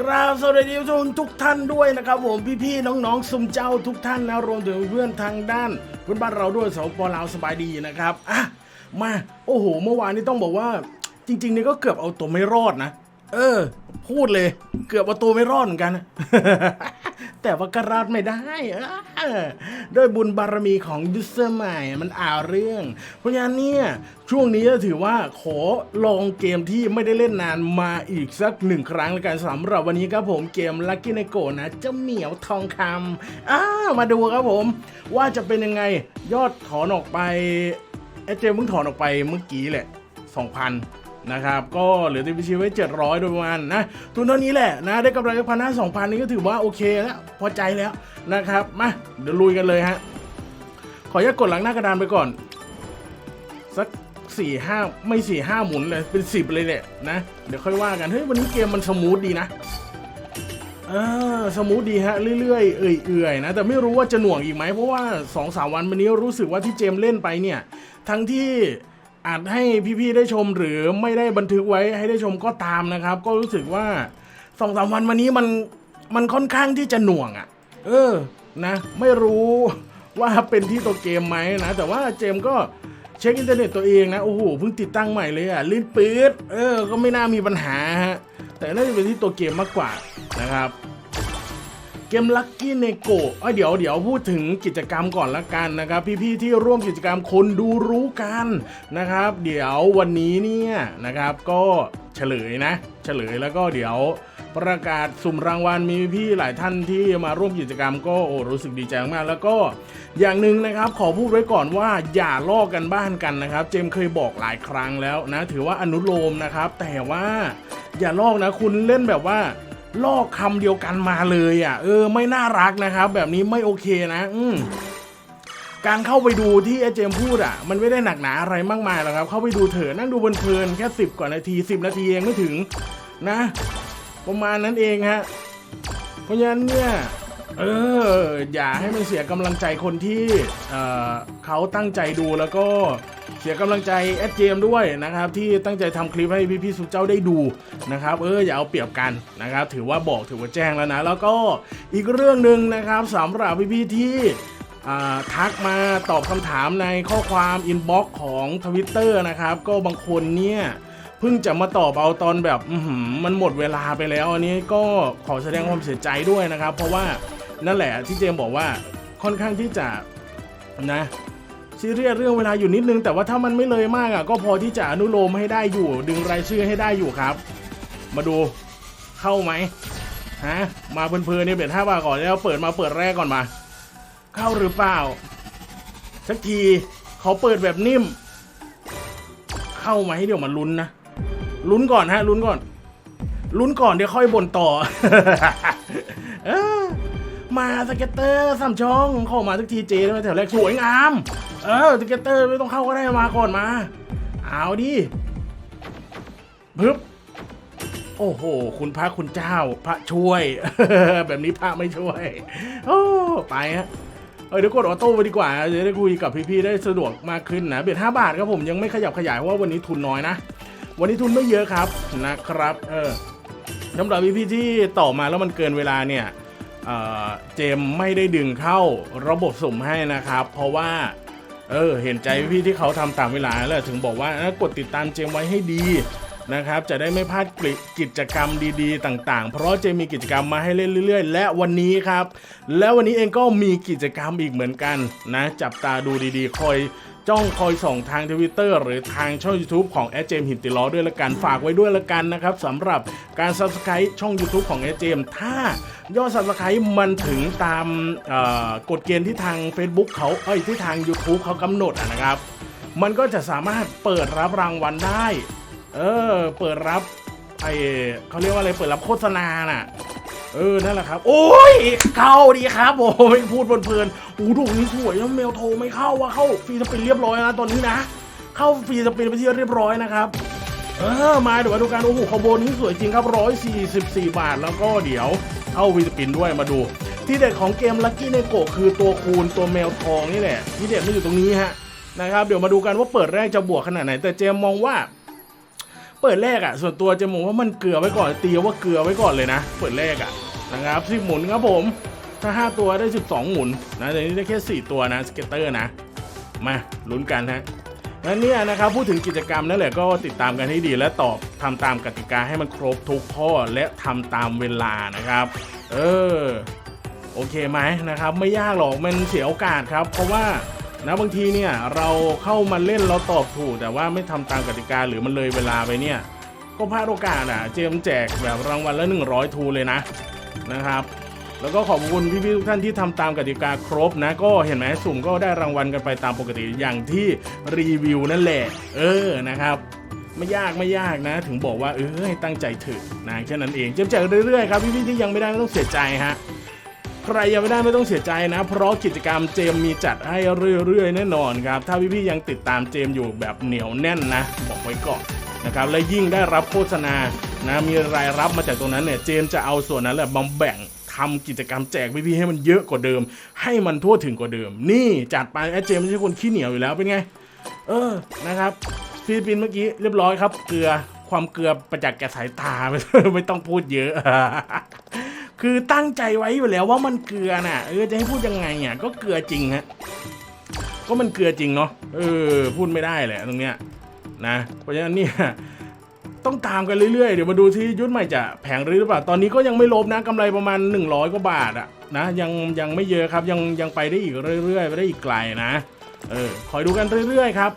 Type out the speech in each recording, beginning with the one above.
กราบสวัสดีทุกทุกท่านด้วยนะครับผมพี่ๆน้องๆซุมเจ้าทุกท่านนะรวมถึงเพื่อนทางด้านเพื่อนบ้านเราด้วยสปลาวสบายดีนะครับอะมาโอ้โห เมื่อวานนี้ต้องบอกว่า จริงๆนี่ก็เกือบเอาตัวไม่รอดนะ เออ พูดเลย เกือบเอาตัวไม่รอดเหมือนกัน แต่ว่าก็รอดไม่ได้ด้วยบุญบารมีของยูเซอร์ใหม่มันอ่าวเรื่อง เพราะฉะนั้นเนี่ยช่วงนี้ก็ถือว่าขอลองเกมที่ไม่ได้เล่นนานมาอีกสักหนึ่งครั้งแล้วกันสำหรับวันนี้ครับผมเกม Lucky n e g o นะเจ้าเหมียวทองคำอ้ามาดูครับผม ว่าจะเป็นยังไงยอดถอนออกไปไอเจมเพิ่งถอนออกไปเมื่อกี้แหละ 2,000 นะครับก็เหลือทีพีชีไว้ 700 โดยประมาณนะทุนเท่านี้แหละนะได้กำไรพันห้าสองพันนี่ก็ถือว่าโอเคแล้วพอใจแล้วนะครับมาเดี๋ยวลุยกันเลยฮะขออนุญาตกดหลังหน้ากระดานไปก่อน สักสี่ห้าไม่สี่ห้าหมุนเลยเป็นสิบเลยแหละนะ เดี๋ยวค่อยว่ากัน เฮ้ย วันนี้เกมมันสมูทดีนะเออสมูทดีฮะ เรื่อยๆ เอื่อยๆ นะ แต่ไม่รู้ว่าจะหน่วงอีกไหม เพราะว่า2องสาวันวันนี้รู้สึกว่าที่เจมเล่นไปเนี่ย ทั้งที่ อาจให้พี่ๆได้ชมหรือไม่ได้บันทึกไว้ให้ได้ชมก็ตามนะครับ ก็รู้สึกว่าสองสามวันวันนี้มันมันค่อนข้างที่จะหน่วงอะ่ะ เออนะ ไม่รู้ว่าเป็นที่ตัวเกมไหมนะ แต่ว่าเจมก็เช็คอินเทอร์เน็ตตัวเองนะ โอ้โหเพิ่งติดตั้งใหม่เลยอะ่ะลื่นปื๊ดเออ ก็ไม่น่ามีปัญหาฮะแต่น่าจะเป็นที่ตัวเกมมากกว่านะครับ เกมลั c กี้เนโกะเดี๋ยวเดี๋ยวพูดถึงกิจกรรมก่อนละกันนะครับ พี่ๆที่ร่วมกิจกรรมคนดูรู้กันนะครับ เดี๋ยววันนี้เนี่ยนะครับก็เฉลยนะ เฉลยแล้วก็เดี๋ยวประกาศสุ่มรางวัลมีพี่หลายท่านที่มาร่วมกิจกรรมก็โอ้รู้สึกดีใจมากแล้วก็อย่างหนึ่งนะครับ ขอพูดไว้ก่อนว่าอย่าลอกกันบ้านกันนะครับ เจมเคยบอกหลายครั้งแล้วนะ ถือว่าอนุโลมนะครับ แต่ว่าอย่าลอกนะคุณเล่นแบบว่า ลอกคำเดียวกันมาเลยอะ เออ ไม่น่ารักนะครับ แบบนี้ไม่โอเคนะ อืมการเข้าไปดูที่ไอเจมพูดอะ มันไม่ได้หนักหนาอะไรมากมายหรอกครับ เข้าไปดูเถอะนั่งดูเพลินแค่สิบกว่านาทีสิบนาทีเองไม่ถึงนะ ประมาณนั้นเองฮะเพราะฉะนั้นเนี่ยเอออย่าให้มันเสียกำลังใจคนที่เออเขาตั้งใจดูแล้วก็ เสียกำลังใจแอดเจมด้วยนะครับที่ตั้งใจทำคลิปให้พี่ๆสุเจ้าได้ดูนะครับเอออย่าเอาเปรียบกันนะครับถือว่าบอกถือว่าแจ้งแล้วนะ แล้วก็อีกเรื่องหนึ่งนะครับสำหรับพี่ๆที่อ่ทักมาตอบคำถามในข้อความอินบ็อกซ์ของทวิตเตอร์นะครับ ก็บางคนเนี่ยเพิ่งจะมาตอบเอาตอนแบบมันหมดเวลาไปแล้ว อันนี้ก็ขอแสดงความเสียใจด้วยนะครับ เพราะว่านั่นแหละที่เจมบอกว่าค่อนข้างที่จะนะ ซีเรียสเรื่องเวลาอยู่นิดนึง แต่ว่าถ้ามันไม่เลยมากอะก็พอที่จะอนุโลมให้ได้อยู่ ดึงรายชื่อให้ได้อยู่ครับ มาดูเข้าไหมฮะมาเพลินๆเนี่ยเบ็ดห้าบาทก่อนแล้วเปิดมาเปิดแรกก่อนมา เข้าหรือเปล่าสักทีเขาเปิดแบบนิ่ม เข้าไหมเดี๋ยวมาลุ้นนะลุ้นก่อนฮะลุ้นก่อนลุ้นก่อนเดี๋ยวค่อยบ่นต่ออ มาสเก็ตเตอร์สามช่องเข้ามาสักทีเจได้ไมแถวแรกสวยงาม เออสเก็ตเตอร์ไม่ต้องเข้าก็ได้มาก่อนมา เอาดิพึบโอ้โห คุณพระคุณเจ้า พระช่วย แบบนี้พระไม่ช่วย โอ้ ไปฮะ เออเดี๋ยวกดออโต้ไปดีกว่า จะได้คุยกับพี่ๆได้สะดวกมากขึ้นนะ เบียด5บาทครับผมยังไม่ขยับขยายเพราะว่าวันนี้ทุนน้อยนะ วันนี้ทุนไม่เยอะครับนะครับ เออสำหรับพี่ๆที่ต่อมาแล้วมันเกินเวลาเนี่ย เจมไม่ได้ดึงเข้าระบบสุ่มให้นะครับ เพราะว่าเออเห็นใจพี่ที่เขาทำตามเวลาแล้วถึงบอกว่ากดติดตามเจมไว้ให้ดีนะครับ จะได้ไม่พลาดกิจกรรมดีๆ ต่างๆ เพราะเจมมีกิจกรรมมาให้เล่นเรื่อย ๆ และวันนี้ครับ แล้ววันนี้เองก็มีกิจกรรมอีกเหมือนกันนะ จับตาดูดีๆ คอย จ้องคอยส่องทางทวิตเตอร์หรือทางช่อง YouTube ของแอดเจมหินติล้อด้วยละกันฝากไว้ด้วยละกันนะครับสำหรับการ Subscribe ช่อง YouTube ของแอดเจมถ้ายอด Subscribe มันถึงตามกฎเกณฑ์ที่ทาง Facebook เขาเอ้ยที่ทาง YouTube เขากำหนดอะนะครับ มันก็จะสามารถเปิดรับรางวัลได้ เออ เปิดรับไอเขาเรียกว่าอะไรเปิดรับโฆษณาน่ะ เออ นั่นแหละครับ โอ้ย เข้าดีครับโอ้ไม่พูดเพลินๆโอ้ถูนี้สวยนะเมลโทไม่เข้าว่าเข้าฟรีสปินเรียบร้อยนะตอนนี้นะ เข้าฟรีสปินไปที่เรียบร้อยนะครับ เออ มาเดี๋ยวมาดูกันโอ้โหขบวนนี้สวยจริงครับ 144 บาท แล้วก็เดี๋ยวเข้าฟรีสปินด้วยมาดู ที่เด็ดของเกมลั c กี้ในโกคือตัวคูณตัวแมวทองนี่แหละที่เด็ดไม่อยู่ตรงนี้ฮะนะครับเดี๋ยวมาดูกันว่าเปิดแรกจะบวกขนาดไหน แต่เจมมองว่า เปิดแรกอะส่วนตัวจะมองว่ามันเกลือไว้ก่อนตีว่าเกลือไว้ก่อนเลยนะ เปิดแรกอะนะครับสิบหมุนครับผม ถ้า 5 ตัวได้ 12 หมุนนะแต่นี้ได้แค่ 4 ตัวนะสเก็ตเตอร์นะ มาลุ้นกันฮะแล้วเนี่ยนะครับพูดถึงกิจกรรมนั่นแหละก็ติดตามกันให้ดีและตอบทำตามกติกาให้มันครบทุกข้อและทำตามเวลานะครับ เออโอเคไหมนะครับ ไม่ยากหรอกมันเสียโอกาสครับ เพราะว่า นะบางทีเนี่ยเราเข้ามาเล่นเราตอบถูก แต่ว่าไม่ทำตามกติกาหรือมันเลยเวลาไปเนี่ย ก็พลาดโอกาสอะ เจมแจกแบบรางวัลละ 100 ทูเลยนะนะครับแล้วก็ขอบคุณพี่ๆทุกท่านที่ทำตามกติกาครบนะ ก็เห็นไหมสุ่มก็ได้รางวัลกันไปตามปกติอย่างที่รีวิวนั่นแหละ เออนะครับ ไม่ยากไม่ยากนะ ถึงบอกว่าเออให้ตั้งใจเถอะนะแค่นั้นเองเจมแจกเรื่อยๆครับพี่ๆที่ยังไม่ได้ไม่ต้องเสียใจฮะ รยังไม่ได้ไม่ต้องเสียใจนะ เพราะกิจกรรมเจมมีจัดให้เรื่อยๆ แน่นอนครับ ถ้าพี่ๆยังติดตามเจมอยู่แบบเหนียวแน่นนะ บอกไว้ก่อนนะครับและยิ่งได้รับโฆษณานะมีรายรับมาจากตรงนั้นเนี่ยเจมจะเอาส่วนนั้นแหละมาแบ่งทำกิจกรรมแจกพี่ๆให้มันเยอะกว่าเดิม ให้มันทั่วถึงกว่าเดิม นี่จัดไปไอ้เจมไม่ใช่คนขี้เหนียวอยู่แล้วเป็นไง เออนะครับฟิลิปปินส์เมื่อกี้เรียบร้อยครับเกลือความเกลือประจักษ์แก่สายตาไม่ต้องพูดเยอะ คือตั้งใจไว้อยู่แล้วว่ามันเกลือน่ะ เออจะให้พูดยังไงอะก็เกลือจริงฮะก็มันเกลือจริงเนาะเออ พูดไม่ได้แหละตรงเนี้ยนะเพราะฉะนั้นเนี่ยต้องตามกันเรื่อยๆ เดี๋ยวมาดูที่ยุทธใหม่จะแผงหรือเปล่า ตอนนี้ก็ยังไม่ลบนะกำไรประมาณ 100กว่าบาทอะนะยังยังไม่เยอะครับยังยังไปได้อีกเรื่อยๆไปได้อีกไกลนะ เออคอยดูกันเรื่อยๆครับ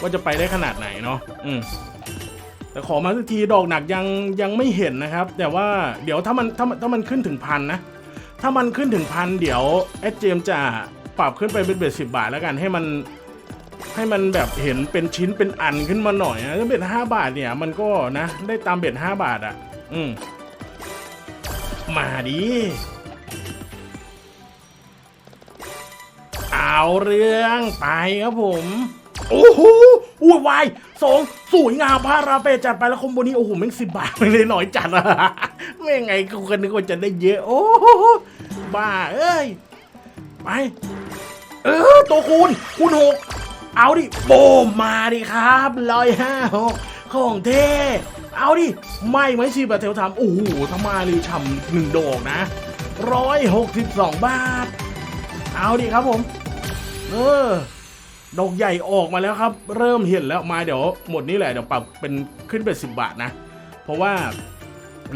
ว่าจะไปได้ขนาดไหนเนาะอืม แต่ขอมาสักทีดอกหนักยังยังไม่เห็นนะครับ แต่ว่าเดี๋ยวถ้ามันถ้ามันถ้ามันขึ้นถึงพันนะ ถ้ามันขึ้นถึงพันเดี๋ยวแอดเจมจะปรับขึ้นไปเป็นเบ็ดสิบาทแล้วกันให้มันให้มันแบบเห็นเป็นชิ้นเป็นอันขึ้นมาหน่อยนะถ้าเบ็ดห้าบาทเนี่ยมันก็นะได้ตามเบ็ดห้าบาทอะ อืมมาดิเอาเรื่องไปครับผม โอ้โห อุ้ยวายสองสวยงามพาราเปจัดไปแล้วคอมโบนี้โอ้โหแม่งสิบบาทไม่เลยน่อยจัดอะไม่ไงกูกันนึกว่าจะได้เยอะ โอ้บ้าเอ้ยไปเออตัวคูณคูณหกเอาดิโบมมาดิครับร้อยห้าหกของเท่เอาดิไม่ไหมชีบะเทลทำโอ้โหทำมาเลยฉ่ำหนึ่งดอกนะร้อยหกสิบสองบาท เอาดิครับผม เออ ดอกใหญ่ออกมาแล้วครับ เริ่มเห็นแล้วมาเดี๋ยวหมดนี่แหละเดี๋ยวปรับเป็นขึ้นเป็นสิบบาทนะ เพราะว่า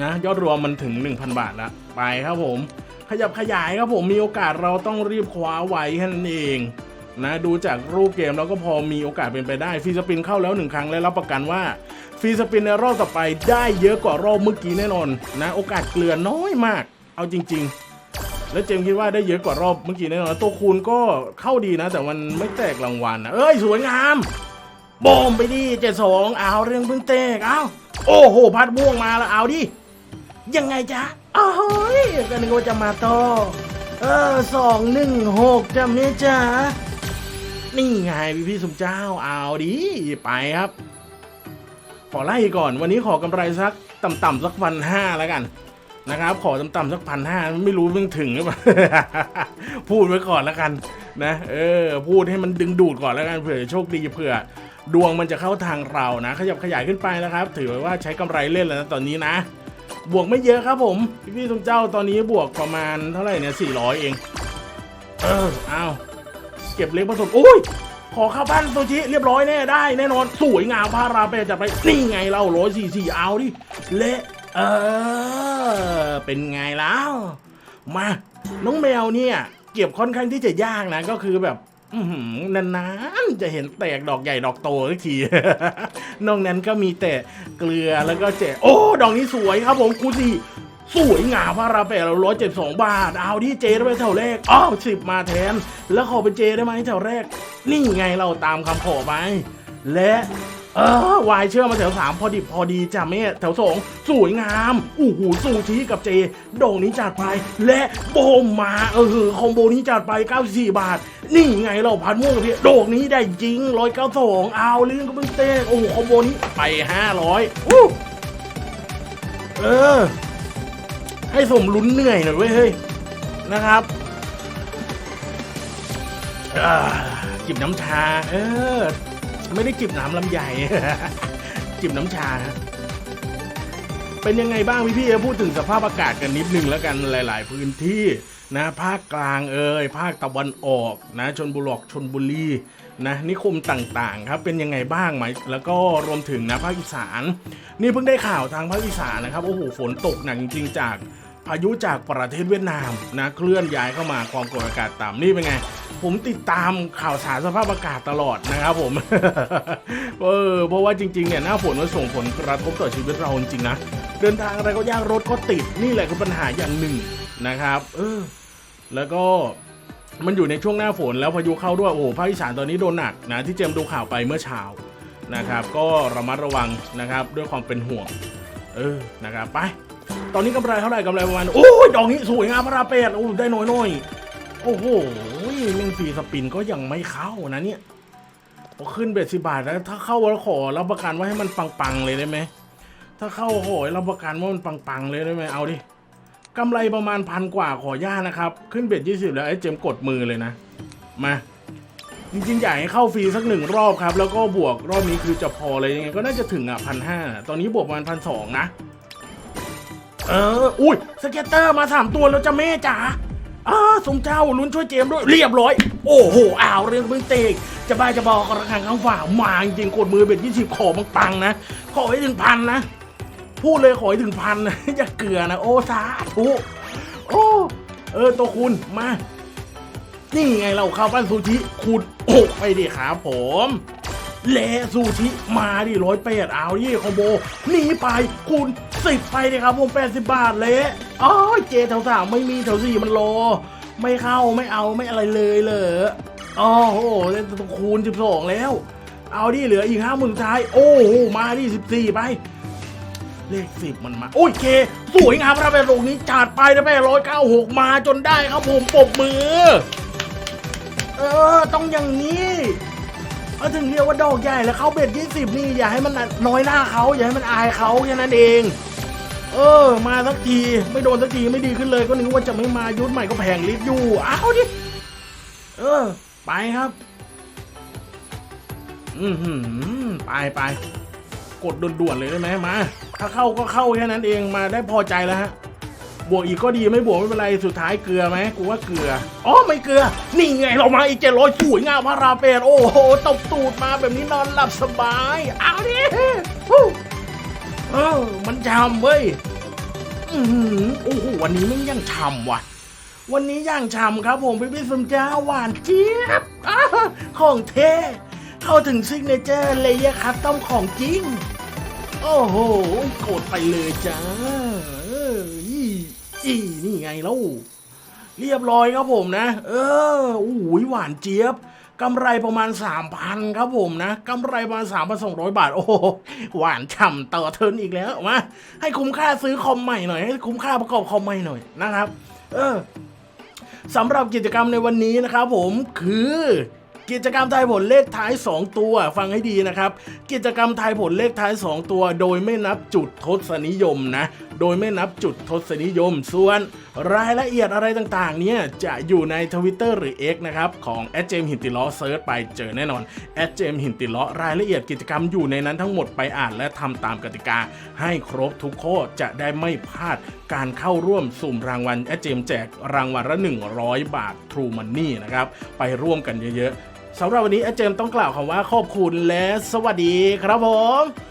นะยอดรวมมันถึง 1,000 บาทแล้วไปครับผม ขยับขยายครับผมมีโอกาสเราต้องรีบคว้าไว้แค่นั้นเองนะดูจากรูปเกมแล้วก็พอมีโอกาสเป็นไปได้ฟรีสปินเข้าแล้วหนึ่งครั้งและรับประกันว่าฟรีสปินในรอบต่อไปได้เยอะกว่ารอบเมื่อกี้แน่นอนนะ โอกาสเกลือน้อยมาก เอาจริง ๆ แล้วเจมคิดว่าได้เยอะกว่ารอบเมื่อกี้แน่นอนตัวคูณก็เข้าดีนะ แต่มันไม่แตกรางวัลนะเอ้ย สวยงามโบมไปดิเจ็ดสองเอาเรื่องเพิ่งแตกเอาโอ้โหพัดม่วงมาแล้วเอาดิยังไงจ๊ะโอ้ยก็นึกว่าจะมาต่อเออสองหนึ่งหกจำเนี่ยจ๊ะนี่ไงพี่พี่สมเจ้าเอาดิไปครับ ขอไล่ก่อนวันนี้ขอกำไรสักต่ำๆสักพันห้าแล้วกัน นะครับ ขอต่ำๆสักพันห้าไม่รู้มึงถึงหรือเปล่าพูดไว้ก่อนแล้วกันนะเออพูดให้มันดึงดูดก่อนแล้วกันเผื่อโชคดีเผื่อดวงมันจะเข้าทางเรานะขยับขยายขึ้นไปนะครับ ถือว่าใช้กำไรเล่นแล้วนะตอนนี้นะ บวกไม่เยอะครับผม พี่พี่ๆทุกเจ้าตอนนี้บวกประมาณเท่าไหร่เนี่ย400เอง เออเอาเก็บเล็กผสมอุ้ยขอเข้าบ้านโซชิเรียบร้อยแน่ได้แน่นอนสวยงามพาราเปจัดไปนี่ไงเราร้อยสี่สี่เอาดิเละ เออ เป็นไงแล้ว มา น้องแมวเนี่ย เก็บค่อนข้างที่จะยากนะ ก็คือแบบอื้อหือนานๆจะเห็นแตกดอกใหญ่ดอกโตสักที นอกนั้นก็มีแต่เกลือแล้วก็เจโอ้ ดอกนี้สวยครับผมคูสี่สวยงามพาราเปเราร้อยเจ็ดสองบาท เอาที่เจได้ไปแถวแรก อ้าวสิบมาแทน แล้วขอเป็นเจได้ไหมแถวแรก นี่ไงเราตามคำขอไป และ เออวายเชื่อมาแถวสามพอดิบพอดีจ้ะแม่แถวสองสวยงามอู้หูซูชิกับเจ โด่งนี้จัดไป และโบมมาเออคอมโบนี้จัดไป 94 บาท นี่ไงเราพันม่วงกับพี่โด่งนี้ได้จริง192เอาเรื่องก็ไม่งเต้โอ้โหคอมโบนี้ไป 500อู้เออ ให้สมลุ้นเหนื่อยหน่อยเว้ยเฮ้ยนะครับอ่าจิบน้ำชา เออ ไม่ได้จิบน้ำลำใหญ่ จิบน้ำชาฮะเป็นยังไงบ้างพี่พี่ๆพูดถึงสภาพอากาศกันนิดนึงแล้วกันหลาย ๆ พื้นที่นะภาคกลางเอ่ยภาคตะวันออกนะชนบุรีชนบุรีนะนิคมต่างๆครับเป็นยังไงบ้างไหมแล้วก็รวมถึงนะภาคอีสาน นี่เพิ่งได้ข่าวทางภาคอีสานนะครับโอ้โหฝนตกหนักจริงจาก พายุจากประเทศเวียดนามนะเคลื่อนย้ายเข้ามาความกดอากาศต่ำนี่เป็นไง ผมติดตามข่าวสารสภาพอากาศตลอดนะครับผมเออเพราะว่าจริงๆเนี่ยหน้าฝนมันส่งผลกระทบต่อชีวิตเราจริงนะเดินทางอะไรก็ยากรถก็ติดนี่แหละคือปัญหาอย่างหนึ่งนะครับ เออ แล้วก็มันอยู่ในช่วงหน้าฝนแล้วพายุเข้าด้วยโอ้โหภาคอีสานตอนนี้โดนหนักนะที่เจมดูข่าวไปเมื่อเช้านะครับ ก็ระมัดระวังนะครับ ด้วยความเป็นห่วง เออนะครับไป ตอนนี้กำไรเท่าไหร่กำไรประมาณ โอ้ยดอกนี้สวยงามพระราเปดโอ้ได้น้อยน้อยโอ้โหเล่นฟรีสปินก็ยังไม่เข้านะเนี่ยพอขึ้นเบ็ดสิบาทแล้วถ้าเข้าแล้วขอรับประกันว่าให้มันปังๆเลยได้ไหมถ้าเข้าโหยรับประกันว่ามันปังๆเลยได้ไหมเอาดิกำไรประมาณพันกว่าขอย่านะครับ ขึ้นเบ็ดยี่สิบแล้วไอ้เจมกดมือเลยนะมาจริงๆอยากให้เข้าฟรีสักหนึ่งรอบครับ แล้วก็บวกรอบนี้คือจะพอเลยยังไงก็น่าจะถึงอะพันห้าตอนนี้บวกประมาณพันสองนะ เออ อุ้ยสเก็ตเตอร์มาสามตัวแล้วจะแม่จ๋าอ้าสมเจ้าลุ้นช่วยเจมส์ด้วยเรียบร้อย โอ้โหอ้าวเรื่องเพิ่งเตกจะบ้าจะบอกระคังข้างฝ่ามาจริงกดมือเบ็ดยี่สิบขอมังปังนะ ขอให้ถึงพันนะ พูดเลยขอให้ถึงพันนะอย่าเกลือนะ โอ้สาธุโอ้เออตัวคุณมา นี่ไงเราข้าวปั้นซูชิขุดโอกไปดิครับผมแลซูชิมาดิร้อยแปดเอาดิคอมโบหนีไปคูณ สิบไปดิครับผมแปดสิบบาทเละอ๋อเจแถวสามไม่มีแถวสี่มันโล ไม่เข้าไม่เอาไม่อะไรเลยเลยอ๋อโอ้โหเล่นต้องคูณสิบสองแล้ว เอาดิเหลืออีกห้าหมื่นท้าย โอ้โหมาดิสิบสี่ไป เลขสิบมันมา โอ้ยเค สวยงามครับแม่ลงนี้จัดไปนะแม่ร้อยเก้าหกมาจนได้ครับผมปบมือ เออ ต้องอย่างนี้ เอาถึงเรียกว่าดอกใหญ่แล้วเขาเบ็ดยี่สิบนี่อย่าให้มันน้อยหน้าเขาอย่าให้มันอายเขาแค่นั้นเอง เออ มาสักทีไม่โดนสักทีไม่ดีขึ้นเลย ก็นึกว่าจะไม่มายุทธใหม่ก็แพงลิฟต์อยู่เอาดิเออ ไปครับ อืมหืมไปไปกดด่วนๆเลยได้ไหมมา ถ้าเข้าก็เข้าแค่นั้นเองมาได้พอใจแล้วฮะ บวกอีกก็ดีไม่บวกไม่เป็นไรสุดท้ายเกลือไหมกูว่าเกลืออ๋อไม่เกลือ นี่ไงเรามาอีกเจ็ดร้อยสวยงามพระราเปดโอ้โหตบตูดมาแบบนี้นอนหลับสบายเอาดิฮู้เออมันชำเว้ยอือโอ้โหวันนี้มันยังชำว่ะวันนี้ย่างชำครับผมพี่พี่สมเจ้าหวานเจี๊ยบอของเท่เข้าถึงซิกเนเจอร์เลยอะครับต้องของจริง โอ้โห โกดไปเลยจ้า อออีอีนี่ไงแล้วเรียบร้อยครับผมนะ เออโอ้โหวานเจี๊ยบกำไรประมาณ 3,000 ครับผมนะกำไรประมาณ 3,200 บาท โอ้หวานฉ่ำต่อเทิร์นอีกแล้วมาให้คุ้มค่าซื้อคอมใหม่หน่อยให้คุ้มค่าประกอบคอมใหม่หน่อยนะครับ เออสำหรับกิจกรรมในวันนี้นะครับผมคือ กิจกรรมทายผลเลขท้าย 2 ตัว ฟังให้ดีนะครับ กิจกรรมทายผลเลขท้าย 2 ตัว โดยไม่นับจุดทศนิยมนะโดยไม่นับจุดทศนิยม ส่วนรายละเอียดอะไรต่างๆ เนี่ย จะอยู่ใน Twitter หรือ X นะครับ ของแอดเจมหินติล้อเซิร์ชไปเจอแน่นอนแอดเจมหินติล้อรายละเอียดกิจกรรมอยู่ในนั้นทั้งหมดไปอ่านและทำตามกติกา ให้ครบทุกข้อจะได้ไม่พลาดการเข้าร่วมสุ่มรางวัลแอดเจมแจกรางวัลละ 100 บาท True Money นะครับ ไปร่วมกันเยอะๆ สำหรับวันนี้แอาเจมต้องกล่าวคำว่าขอบคุณและสวัสดีครับผม